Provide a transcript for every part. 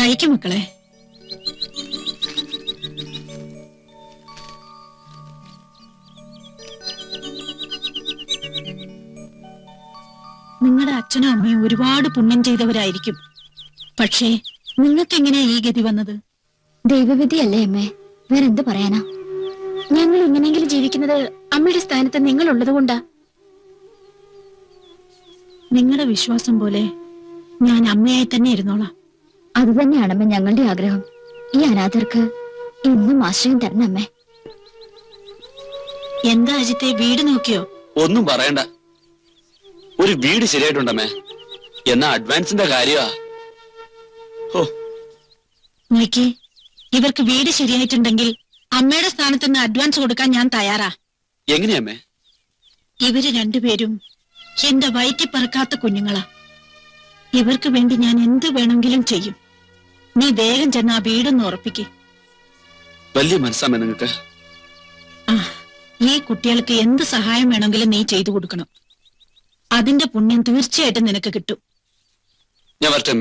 കഴിക്കും മക്കളെ. നിങ്ങളുടെ അച്ഛനും അമ്മയും ഒരുപാട് പുണ്യം ചെയ്തവരായിരിക്കും. പക്ഷേ നിങ്ങൾക്ക് എങ്ങനെയാ ഈ ഗതി വന്നത്? ദൈവവിധിയല്ലേ അമ്മേ. വേറെന്ത് പറയാനാ? ഞങ്ങൾ എങ്ങനെയെങ്കിലും ജീവിക്കുന്നത് അമ്മയുടെ സ്ഥാനത്ത് നിങ്ങൾ ഉള്ളത് കൊണ്ടാ? നിങ്ങളുടെ വിശ്വാസം പോലെ ഞാൻ അമ്മയായി തന്നെ ഇരുന്നോളാം. അത് തന്നെയാണമ്മേ ഞങ്ങളുടെ ആഗ്രഹം. ഈ അനാഥർക്ക് എന്നും ആശ്രയം തരണമ്മേ എന്താ അജിത്തെ വീട് നോക്കിയോ? ഒന്നും പറയണ്ട. ഒരു വീട് ശരിയായിട്ടുണ്ടമ്മേ. എന്നാ അഡ്വാൻസിന്റെ കാര്യമാ നോക്കി ഇവർക്ക് വീട് ശരിയായിട്ടുണ്ടെങ്കിൽ അമ്മയുടെ സ്ഥാനത്ത് നിന്ന് അഡ്വാൻസ് കൊടുക്കാൻ ഞാൻ തയ്യാറാ. എങ്ങനെയമ്മേ? ഇവർ രണ്ടുപേരും എന്റെ വയറ്റി പറക്കാത്ത കുഞ്ഞുങ്ങളാ. ഇവർക്ക് വേണ്ടി ഞാൻ എന്ത് വേണമെങ്കിലും ചെയ്യും. നീ വേഗം ചെന്ന് ആ വീടൊന്ന് ഉറപ്പിക്കേ. വലിയ മനസ്സാമേ നിങ്ങൾക്ക്. ആ ഈ കുട്ടികൾക്ക് എന്ത് സഹായം വേണമെങ്കിലും നീ ചെയ്തു കൊടുക്കണം. അതിന്റെ പുണ്യം തീർച്ചയായിട്ടും നിനക്ക് കിട്ടും. ഞാൻ വരട്ടെ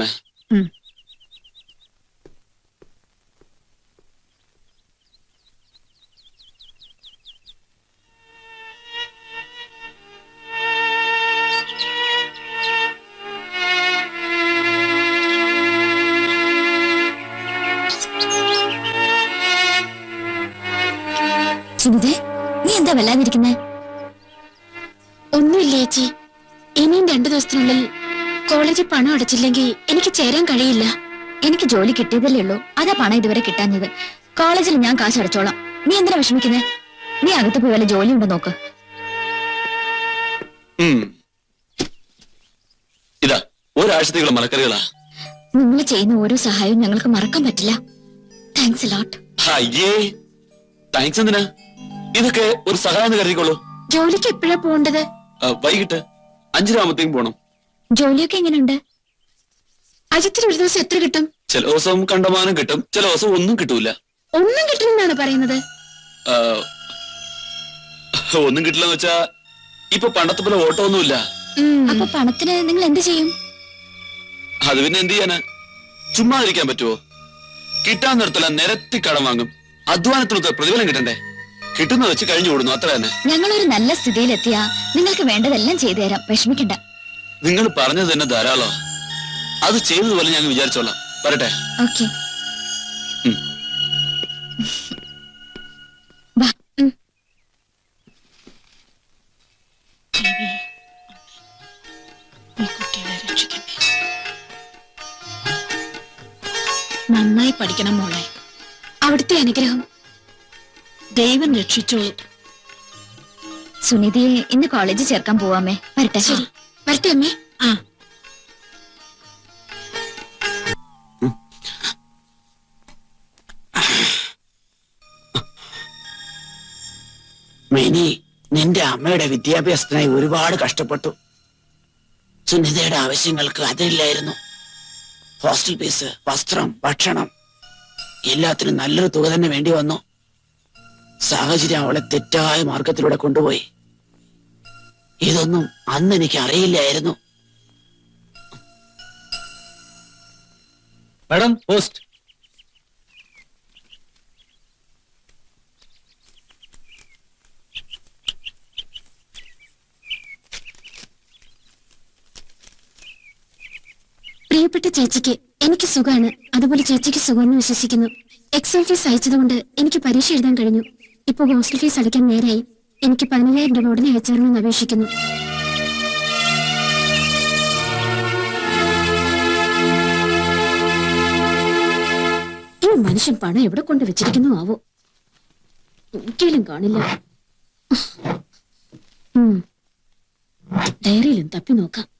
അമ്മേ നീ എന്താ വല്ലാതിരിക്കുന്നേ? ഒന്നുമില്ല ചേച്ചി. ഇനിയും രണ്ടു ദിവസത്തിനുള്ളിൽ കോളേജിൽ പണം അടച്ചില്ലെങ്കിൽ എനിക്ക് ചേരാൻ കഴിയില്ല. എനിക്ക് ജോലി കിട്ടിയതല്ലേ ഉള്ളൂ. അതാ പണം ഇതുവരെ കിട്ടാഞ്ഞത്. കോളേജിൽ ഞാൻ കാശ് അടച്ചോളാം. നീ എന്തിനാ വിഷമിക്കുന്നേ? നീ അകത്ത് പോയി വല്ല ജോലി ഉണ്ടോ നോക്ക്. ഇതാ ഒരാഴ്ചത്തേക്കുള്ള മലക്കറികളാ. നിങ്ങൾ ചെയ്യുന്ന ഓരോ സഹായവും ഞങ്ങൾക്ക് മറക്കാൻ പറ്റില്ല. താങ്ക്സ് ലോട്ട് അയ്യേ. താങ്ക്സ് എന്തിനാ? ഇതൊക്കെ ഒരു സഹായം കരുതിക്കോളൂ. ജോലിക്ക് എപ്പോഴാ പോണ്ടത് വൈകിട്ട് അഞ്ചരാമത്തേക്കും പോണം. ജോലിയൊക്കെ എങ്ങനെയുണ്ട്? അജിത്തിന് ഒരു ദിവസം എത്ര കിട്ടും? ചില ദിവസം കണ്ടമാനം കിട്ടും ചില ദിവസം ഒന്നും കിട്ടൂല. ഒന്നും കിട്ടില്ലെന്നാണ് പറയുന്നത്? ഒന്നും കിട്ടില്ലെന്ന് വെച്ചാ ഇപ്പൊ പണ്ടത്തെ പോലെ ഓട്ടോ ഒന്നുമില്ല അപ്പൊ പണത്തിന് നിങ്ങൾ എന്ത് ചെയ്യും? അത് പിന്നെ എന്ത് ചെയ്യാന്? ചുമ്മാതിരിക്കാൻ പറ്റുമോ കിട്ടാൻ നിർത്തല നിരത്തി കടം വാങ്ങും. അധ്വാനത്തിനൊത്ത പ്രതിഫലം കിട്ടണ്ടേ? കിട്ടുന്ന വെച്ച് കഴിഞ്ഞു കൂടുന്നു അത്ര തന്നെ. ഞങ്ങൾ ഒരു നല്ല സ്ഥിതിയിലെത്തിയാ നിങ്ങൾക്ക് വേണ്ടതെല്ലാം ചെയ്തു തരാം. വിഷമിക്കണ്ട. നിങ്ങൾ പറഞ്ഞത് തന്നെ ധാരാളം. അത് ചെയ്തതുപോലെ ഞങ്ങൾ വിചാരിച്ചോളാം. വരട്ടെ. ഓക്കെ. നന്നായി പഠിക്കണം മോളെ. അവിടുത്തെ അനുഗ്രഹം. ദൈവം രക്ഷിച്ചു. സുനിധിയെ ഇന്ന് കോളേജിൽ ചേർക്കാൻ പോവാമേ. വരട്ടെ. ശരി. വരട്ടെ അമ്മേ. ആ. മിനി നിന്റെ അമ്മയുടെ വിദ്യാഭ്യാസത്തിനായി ഒരുപാട് കഷ്ടപ്പെട്ടു. സുനിതയുടെ ആവശ്യങ്ങൾക്ക് അതില്ലായിരുന്നു. ഹോസ്റ്റൽ ഫീസ് വസ്ത്രം ഭക്ഷണം എല്ലാത്തിനും നല്ലൊരു തുക തന്നെ വേണ്ടി വന്നു. സാഹചര്യം അവളെ തെറ്റായ മാർഗത്തിലൂടെ കൊണ്ടുപോയി. ഇതൊന്നും അന്ന് എനിക്ക് അറിയില്ലായിരുന്നു. Madam post. പ്രിയപ്പെട്ട ചേച്ചിക്ക് എനിക്ക് സുഖാണ്. അതുപോലെ ചേച്ചിക്ക് സുഖമെന്ന് വിശ്വസിക്കുന്നു. എക്സൽ ഫീസ് അയച്ചതുകൊണ്ട് എനിക്ക് പരീക്ഷ എഴുതാൻ കഴിഞ്ഞു. ഇപ്പൊ ഹോസ്റ്റൽ ഫീസ് അടയ്ക്കാൻ നേരായി. എനിക്ക് പതിനയ്യായിരം രൂപ ഉടനെ അയച്ചേരണമെന്ന് അപേക്ഷിക്കുന്നു. ഈ മനുഷ്യൻ പണം എവിടെ കൊണ്ട് വെച്ചിരിക്കുന്നു ആവോ? ഒരിക്കലും കാണില്ല. ഡയറിയിലും തപ്പി നോക്കാം.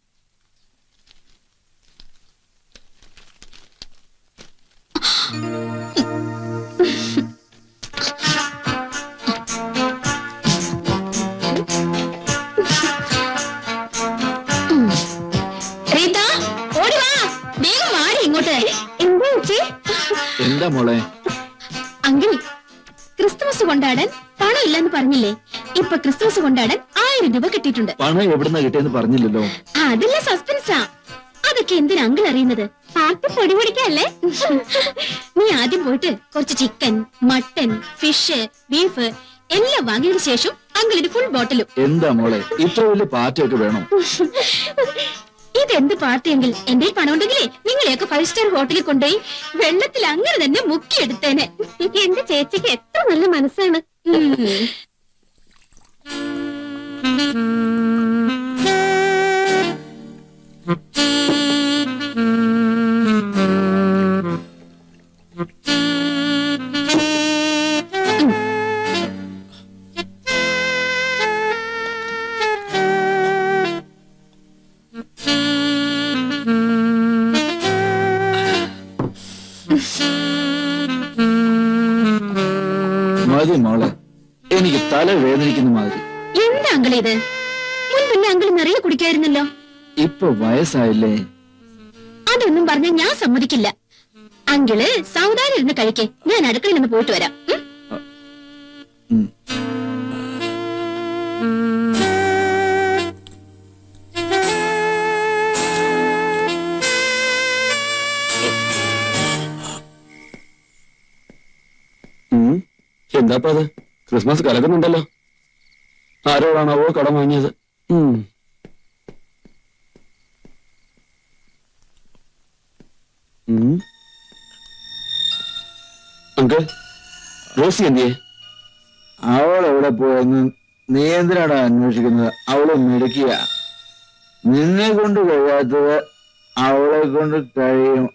എന്താ മോളെ? അങ്കിൾ ക്രിസ്തുമസ് കൊണ്ടാടാൻ പണം ഇല്ലെന്ന് പറഞ്ഞില്ലേ? ഇപ്പൊ ക്രിസ്തുമസ് കൊണ്ടാടാൻ ആയിരം രൂപ കിട്ടിയിട്ടുണ്ട്. പണം എവിടുന്ന കിട്ടിയെന്ന് പറഞ്ഞില്ലല്ലോ. അതില്ല സസ്പെൻസാ. അതൊക്കെ എന്തിനാ അങ്കിൾ അറിയുന്നത്? പാർട്ടി പൊടി പിടിക്കല്ലേ നീ ആദ്യം പോയിട്ട് കുറച്ച് ചിക്കൻ മട്ടൻ ഫിഷ് ബീഫ് എല്ലാം വാങ്ങിയതിനു ശേഷം അങ്കിളിന് ഫുൾ ബോട്ടിലും എന്താ മോളെ? ഇത്ര വലിയ പാറ്റൊക്കെ വേണോ? ഇതെന്ത് പാർട്ടിയെങ്കിൽ? എന്റെ പണം ഉണ്ടെങ്കിലേ നിങ്ങളെയൊക്കെ ഫൈവ് സ്റ്റാർ ഹോട്ടലിൽ കൊണ്ടുപോയി വെള്ളത്തിൽ അങ്ങനെ തന്നെ മുക്കിയെടുത്തേനെ. എന്റെ ചേച്ചിക്ക് എത്ര നല്ല മനസ്സാണ്. മതി മോളെ. എനിക്ക് തല വേദനിക്കുന്ന മാതിരി. എന്താ അങ്കിൾ ഇത്? മുൻപില്ല അങ്കിൾ നിറയെ കുടിക്കായിരുന്നല്ലോ. ഇപ്പൊ വയസ്സായില്ലേ? അതൊന്നും പറഞ്ഞ ഞാൻ സമ്മതിക്കില്ല. അങ്കിൾ സൗദാനിരുന്ന് കഴിക്കേ. ഞാൻ അടുക്കളയിൽ നിന്ന് പോയിട്ട് വരാം. എന്താപ്പ അത് ക്രിസ്മസ് കലക്കുന്നുണ്ടല്ലോ ആരോടാണാവോ കടം വാങ്ങിയത്. അങ്കിൾ റോസി എന്തിയേ? അവൾ എവിടെ പോയെന്ന് നിയന്ത്രണ അന്വേഷിക്കുന്നത്? അവൾ മിടുക്കിയ. നിന്നെ കൊണ്ട് കഴിയാത്തത് അവളെ കൊണ്ട് കഴിയും.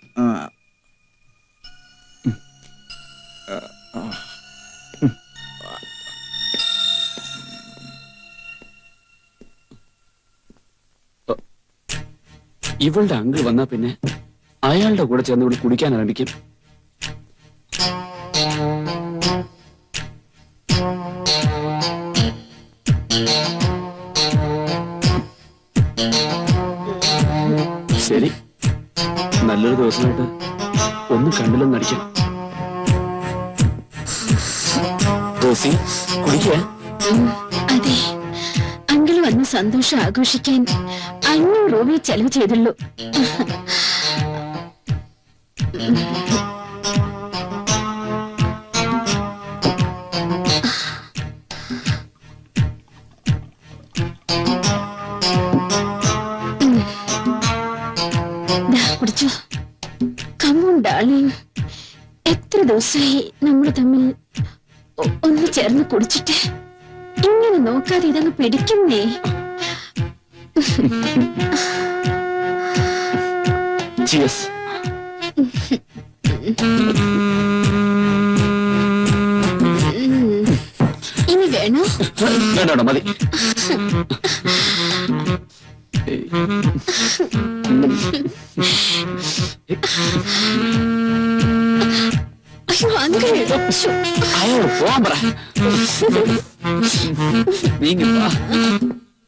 ഇവളുടെ അങ്കിൾ വന്നാ പിന്നെ അയാളുടെ കൂടെ ചേർന്ന് ഇവിടെ കുടിക്കാൻ ആരംഭിക്കും. ശരി. നല്ലൊരു ദിവസമായിട്ട് ഒന്നും കണ്ടില്ലെന്ന് നടിക്കാം റോസി കുടിക്കുക അതെ അങ്കിൾ വന്ന് സന്തോഷം ആഘോഷിക്കാൻ അഞ്ഞൂറ് രൂപ ചെലവ് ചെയ്തുള്ളൂ ദാ, കുടിച്ചോ കമ്മോൺ ഡാർലിംഗ് എത്ര ദിവസമായി നമ്മൾ തമ്മിൽ ഒ- ഒന്ന് ചേർന്ന് കുടിച്ചിട്ട് ഇങ്ങനെ നോക്കാതെ ഇതങ്ങ് പിടിക്കുന്നേ. ചിയസ് ഇനി വേണോ? മതി വേണ്ട മതി. അയ്യോ അങ്കിൾ ശ്ശോ.